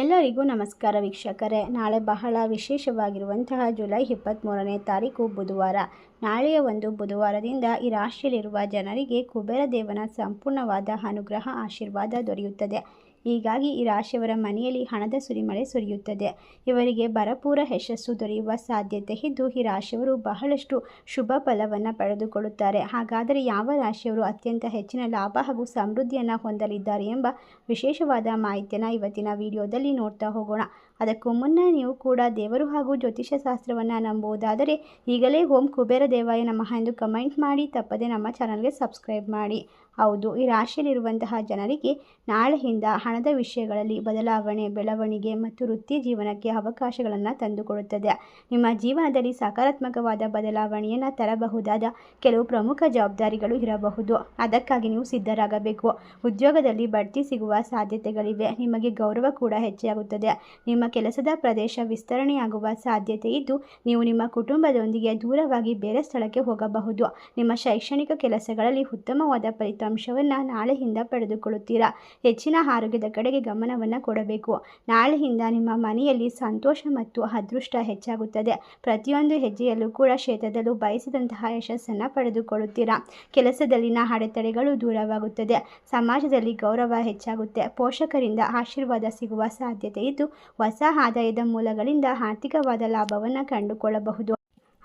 ಎಲ್ಲರಿಗೂ ನಮಸ್ಕಾರ ವೀಕ್ಷಕರೇ. ನಾಳೆ ಬಹಳ ವಿಶೇಷವಾಗಿರುವಂತಹ ಜುಲೈ ಇಪ್ಪತ್ತ್ಮೂರನೇ ತಾರೀಕು ಬುಧವಾರ. ನಾಳೆಯ ಒಂದು ಬುಧವಾರದಿಂದ ಈ ರಾಶಿಯಲ್ಲಿರುವ ಜನರಿಗೆ ಕುಬೇರ ದೇವನ ಸಂಪೂರ್ಣವಾದ ಅನುಗ್ರಹ, ಆಶೀರ್ವಾದ ದೊರೆಯುತ್ತದೆ. ಹೀಗಾಗಿ ಈ ರಾಶಿಯವರ ಮನೆಯಲ್ಲಿ ಹಣದ ಸುರಿಮಳೆ ಸುರಿಯುತ್ತದೆ. ಇವರಿಗೆ ಭರಪೂರ ಯಶಸ್ಸು ದೊರೆಯುವ ಸಾಧ್ಯತೆ ಇದ್ದು, ಈ ರಾಶಿಯವರು ಬಹಳಷ್ಟು ಶುಭ ಫಲವನ್ನು ಪಡೆದುಕೊಳ್ಳುತ್ತಾರೆ. ಹಾಗಾದರೆ ಯಾವ ರಾಶಿಯವರು ಅತ್ಯಂತ ಹೆಚ್ಚಿನ ಲಾಭ ಹಾಗೂ ಸಮೃದ್ಧಿಯನ್ನು ಹೊಂದಲಿದ್ದಾರೆ ಎಂಬ ವಿಶೇಷವಾದ ಮಾಹಿತಿಯನ್ನು ಇವತ್ತಿನ ವಿಡಿಯೋದಲ್ಲಿ ನೋಡ್ತಾ ಹೋಗೋಣ. ಅದಕ್ಕೂ ಮುನ್ನ ನೀವು ಕೂಡ ದೇವರು ಹಾಗೂ ಜ್ಯೋತಿಷ ಶಾಸ್ತ್ರವನ್ನು ನಂಬುವುದಾದರೆ ಈಗಲೇ ಓಂ ಕುಬೇರ ದೇವಾಯ ನಮಃ ಎಂದು ಕಮೆಂಟ್ ಮಾಡಿ, ತಪ್ಪದೆ ನಮ್ಮ ಚಾನಲ್ಗೆ ಸಬ್ಸ್ಕ್ರೈಬ್ ಮಾಡಿ. ಹೌದು, ಈ ರಾಶಿಯಲ್ಲಿರುವಂತಹ ಜನರಿಗೆ ನಾಳೆಯಿಂದ ಹಣದ ವಿಷಯಗಳಲ್ಲಿ ಬದಲಾವಣೆ, ಬೆಳವಣಿಗೆ ಮತ್ತು ವೃತ್ತಿ ಜೀವನಕ್ಕೆ ಅವಕಾಶಗಳನ್ನು ತಂದುಕೊಡುತ್ತದೆ. ನಿಮ್ಮ ಜೀವನದಲ್ಲಿ ಸಕಾರಾತ್ಮಕವಾದ ಬದಲಾವಣೆಯನ್ನು ತರಬಹುದಾದ ಕೆಲವು ಪ್ರಮುಖ ಜವಾಬ್ದಾರಿಗಳು ಇರಬಹುದು. ಅದಕ್ಕಾಗಿ ನೀವು ಸಿದ್ಧರಾಗಬೇಕು. ಉದ್ಯೋಗದಲ್ಲಿ ಬಡ್ತಿ ಸಿಗುವ ಸಾಧ್ಯತೆಗಳಿವೆ. ನಿಮಗೆ ಗೌರವ ಕೂಡ ಹೆಚ್ಚಾಗುತ್ತದೆ. ನಿಮ್ಮ ಕೆಲಸದ ಪ್ರದೇಶ ವಿಸ್ತರಣೆಯಾಗುವ ಸಾಧ್ಯತೆ ಇದ್ದು, ನೀವು ನಿಮ್ಮ ಕುಟುಂಬದೊಂದಿಗೆ ದೂರವಾಗಿ ಬೇರೆ ಸ್ಥಳಕ್ಕೆ ಹೋಗಬಹುದು. ನಿಮ್ಮ ಶೈಕ್ಷಣಿಕ ಕೆಲಸಗಳಲ್ಲಿ ಉತ್ತಮವಾದ ಫಲಿತಾಂಶವನ್ನು ನಾಳೆಯಿಂದ ಪಡೆದುಕೊಳ್ಳುತ್ತೀರಾ? ಹೆಚ್ಚಿನ ಆರೋಗ್ಯದ ಕಡೆಗೆ ಗಮನವನ್ನು ಕೊಡಬೇಕು. ನಾಳೆಯಿಂದ ನಿಮ್ಮ ಮನೆಯಲ್ಲಿ ಸಂತೋಷ ಮತ್ತು ಅದೃಷ್ಟ ಹೆಚ್ಚಾಗುತ್ತದೆ. ಪ್ರತಿಯೊಂದು ಹೆಜ್ಜೆಯಲ್ಲೂ ಕೂಡ ಕ್ಷೇತ್ರದಲ್ಲೂ ಬಯಸಿದಂತಹ ಯಶಸ್ಸನ್ನು ಪಡೆದುಕೊಳ್ಳುತ್ತೀರಾ? ಕೆಲಸದಲ್ಲಿನ ಅಡೆತಡೆಗಳು ದೂರವಾಗುತ್ತದೆ. ಸಮಾಜದಲ್ಲಿ ಗೌರವ ಹೆಚ್ಚಾಗುತ್ತೆ. ಪೋಷಕರಿಂದ ಆಶೀರ್ವಾದ ಸಿಗುವ ಸಾಧ್ಯತೆ ಇದ್ದು, ಹೊಸ ಆದಾಯದ ಮೂಲಗಳಿಂದ ಆರ್ಥಿಕವಾದ ಲಾಭವನ್ನು ಕಂಡುಕೊಳ್ಳಬಹುದು.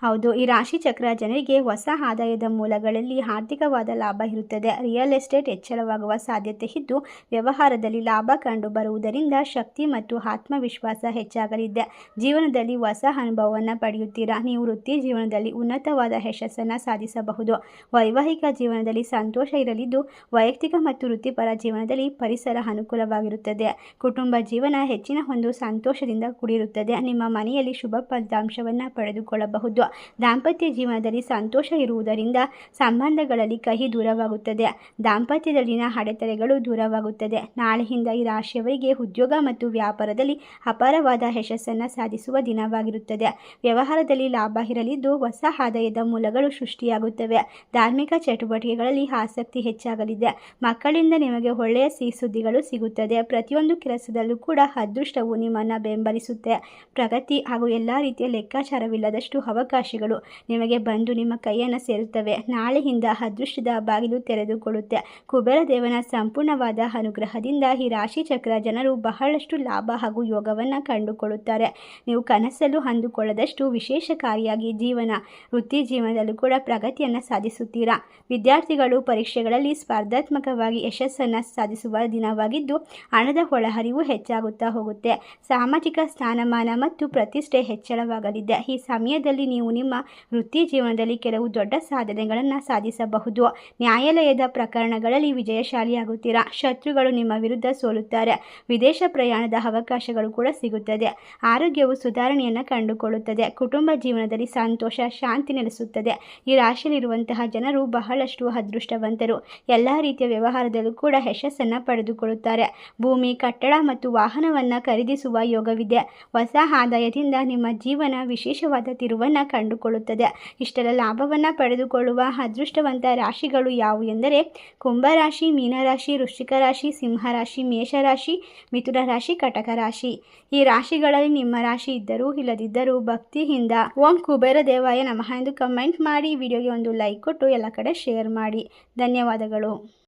ಹೌದು, ಈ ರಾಶಿ ಚಕ್ರ ಜನರಿಗೆ ಹೊಸ ಆದಾಯದ ಮೂಲಗಳಲ್ಲಿ ಆರ್ಥಿಕವಾದ ಲಾಭ ಇರುತ್ತದೆ. ರಿಯಲ್ ಎಸ್ಟೇಟ್ ಹೆಚ್ಚಳವಾಗುವ ಸಾಧ್ಯತೆ ಇದ್ದು, ವ್ಯವಹಾರದಲ್ಲಿ ಲಾಭ ಕಂಡು ಬರುವುದರಿಂದ ಶಕ್ತಿ ಮತ್ತು ಆತ್ಮವಿಶ್ವಾಸ ಹೆಚ್ಚಾಗಲಿದೆ. ಜೀವನದಲ್ಲಿ ಹೊಸ ಅನುಭವವನ್ನು ಪಡೆಯುತ್ತೀರಾ? ನೀವು ವೃತ್ತಿ ಜೀವನದಲ್ಲಿ ಉನ್ನತವಾದ ಯಶಸ್ಸನ್ನು ಸಾಧಿಸಬಹುದು. ವೈವಾಹಿಕ ಜೀವನದಲ್ಲಿ ಸಂತೋಷ ಇರಲಿದ್ದು, ವೈಯಕ್ತಿಕ ಮತ್ತು ವೃತ್ತಿಪರ ಜೀವನದಲ್ಲಿ ಪರಿಸರ ಅನುಕೂಲವಾಗಿರುತ್ತದೆ. ಕುಟುಂಬ ಜೀವನ ಹೆಚ್ಚಿನ ಒಂದು ಸಂತೋಷದಿಂದ ಕೂಡಿರುತ್ತದೆ. ನಿಮ್ಮ ಮನೆಯಲ್ಲಿ ಶುಭ ಫಲಿತಾಂಶವನ್ನು ಪಡೆದುಕೊಳ್ಳಬಹುದು. ದಾಂಪತ್ಯ ಜೀವನದಲ್ಲಿ ಸಂತೋಷ ಇರುವುದರಿಂದ ಸಂಬಂಧಗಳಲ್ಲಿ ಕಹಿ ದೂರವಾಗುತ್ತದೆ. ದಾಂಪತ್ಯದಲ್ಲಿನ ಅಡೆತಡೆಗಳು ದೂರವಾಗುತ್ತದೆ. ನಾಳೆಯಿಂದ ಈ ರಾಶಿಯವರಿಗೆ ಉದ್ಯೋಗ ಮತ್ತು ವ್ಯಾಪಾರದಲ್ಲಿ ಅಪಾರವಾದ ಯಶಸ್ಸನ್ನು ಸಾಧಿಸುವ ದಿನವಾಗಿರುತ್ತದೆ. ವ್ಯವಹಾರದಲ್ಲಿ ಲಾಭ ಇರಲಿದ್ದು ಹೊಸ ಆದಾಯದ ಮೂಲಗಳು ಸೃಷ್ಟಿಯಾಗುತ್ತವೆ. ಧಾರ್ಮಿಕ ಚಟುವಟಿಕೆಗಳಲ್ಲಿ ಆಸಕ್ತಿ ಹೆಚ್ಚಾಗಲಿದೆ. ಮಕ್ಕಳಿಂದ ನಿಮಗೆ ಒಳ್ಳೆಯ ಸಿಹಿ ಸುದ್ದಿಗಳು ಸಿಗುತ್ತದೆ. ಪ್ರತಿಯೊಂದು ಕೆಲಸದಲ್ಲೂ ಕೂಡ ಅದೃಷ್ಟವು ನಿಮ್ಮನ್ನು ಬೆಂಬಲಿಸುತ್ತೆ. ಪ್ರಗತಿ ಹಾಗೂ ಎಲ್ಲ ರೀತಿಯ ಲೆಕ್ಕಾಚಾರವಿಲ್ಲದಷ್ಟು ಅವಕಾಶಗಳು ನಿಮಗೆ ಬಂದು ನಿಮ್ಮ ಕೈಯನ್ನು ಸೇರುತ್ತವೆ. ನಾಳೆಯಿಂದ ಅದೃಷ್ಟದ ಬಾಗಿಲು ತೆರೆದುಕೊಳ್ಳುತ್ತೆ ಕುಬೇರ ದೇವನ ಸಂಪೂರ್ಣವಾದ ಅನುಗ್ರಹದಿಂದ ಈ ರಾಶಿ ಚಕ್ರ ಜನರು ಬಹಳಷ್ಟು ಲಾಭ ಹಾಗೂ ಯೋಗವನ್ನು ಕಂಡುಕೊಳ್ಳುತ್ತಾರೆ. ನೀವು ಕನಸಲು ಅಂದುಕೊಳ್ಳದಷ್ಟು ವಿಶೇಷಕಾರಿಯಾಗಿ ಜೀವನ, ವೃತ್ತಿ ಜೀವನದಲ್ಲೂ ಕೂಡ ಪ್ರಗತಿಯನ್ನು ಸಾಧಿಸುತ್ತೀರಾ? ವಿದ್ಯಾರ್ಥಿಗಳು ಪರೀಕ್ಷೆಗಳಲ್ಲಿ ಸ್ಪರ್ಧಾತ್ಮಕವಾಗಿ ಯಶಸ್ಸನ್ನು ಸಾಧಿಸುವ ದಿನವಾಗಿದ್ದು, ಹಣದ ಒಳಹರಿವು ಹೆಚ್ಚಾಗುತ್ತಾ ಹೋಗುತ್ತೆ. ಸಾಮಾಜಿಕ ಸ್ಥಾನಮಾನ ಮತ್ತು ಪ್ರತಿಷ್ಠೆ ಹೆಚ್ಚಳವಾಗಲಿದೆ. ಈ ಸಮಯದಲ್ಲಿ ನಿಮ್ಮ ವೃತ್ತಿ ಜೀವನದಲ್ಲಿ ಕೆಲವು ದೊಡ್ಡ ಸಾಧನೆಗಳನ್ನು ಸಾಧಿಸಬಹುದು. ನ್ಯಾಯಾಲಯದ ಪ್ರಕರಣಗಳಲ್ಲಿ ವಿಜಯಶಾಲಿಯಾಗುತ್ತೀರಾ? ಶತ್ರುಗಳು ನಿಮ್ಮ ವಿರುದ್ಧ ಸೋಲುತ್ತಾರೆ. ವಿದೇಶ ಪ್ರಯಾಣದ ಅವಕಾಶಗಳು ಕೂಡ ಸಿಗುತ್ತದೆ. ಆರೋಗ್ಯವು ಸುಧಾರಣೆಯನ್ನು ಕಂಡುಕೊಳ್ಳುತ್ತದೆ. ಕುಟುಂಬ ಜೀವನದಲ್ಲಿ ಸಂತೋಷ, ಶಾಂತಿ ನೆಲೆಸುತ್ತದೆ. ಈ ರಾಶಿಯಲ್ಲಿರುವಂತಹ ಜನರು ಬಹಳಷ್ಟು ಅದೃಷ್ಟವಂತರು. ಎಲ್ಲ ರೀತಿಯ ವ್ಯವಹಾರದಲ್ಲೂ ಕೂಡ ಯಶಸ್ಸನ್ನು ಪಡೆದುಕೊಳ್ಳುತ್ತಾರೆ. ಭೂಮಿ, ಕಟ್ಟಡ ಮತ್ತು ವಾಹನವನ್ನು ಖರೀದಿಸುವ ಯೋಗವಿದೆ. ಹೊಸ ಆದಾಯದಿಂದ ನಿಮ್ಮ ಜೀವನ ವಿಶೇಷವಾದ ತಿರುವನ್ನು ಕಂಡುಕೊಳ್ಳುತ್ತದೆ. ಇಷ್ಟೆಲ್ಲ ಲಾಭವನ್ನು ಪಡೆದುಕೊಳ್ಳುವ ಅದೃಷ್ಟವಂತ ರಾಶಿಗಳು ಯಾವುವು ಎಂದರೆ ಕುಂಭರಾಶಿ ಮೀನರಾಶಿ ವೃಶ್ಚಿಕ ರಾಶಿ ಸಿಂಹರಾಶಿ ಮೇಷರಾಶಿ ಮಿಥುನ ರಾಶಿ, ಕಟಕ ರಾಶಿ. ಈ ರಾಶಿಗಳಲ್ಲಿ ನಿಮ್ಮ ರಾಶಿ ಇದ್ದರೂ ಇಲ್ಲದಿದ್ದರೂ ಭಕ್ತಿಯಿಂದ ಓಂ ಕುಬೇರ ದೇವಾಯ ನಮಃ ಎಂದು ಕಮೆಂಟ್ ಮಾಡಿ, ವಿಡಿಯೋಗೆ ಒಂದು ಲೈಕ್ ಕೊಟ್ಟು ಎಲ್ಲ ಕಡೆ ಶೇರ್ ಮಾಡಿ. ಧನ್ಯವಾದಗಳು.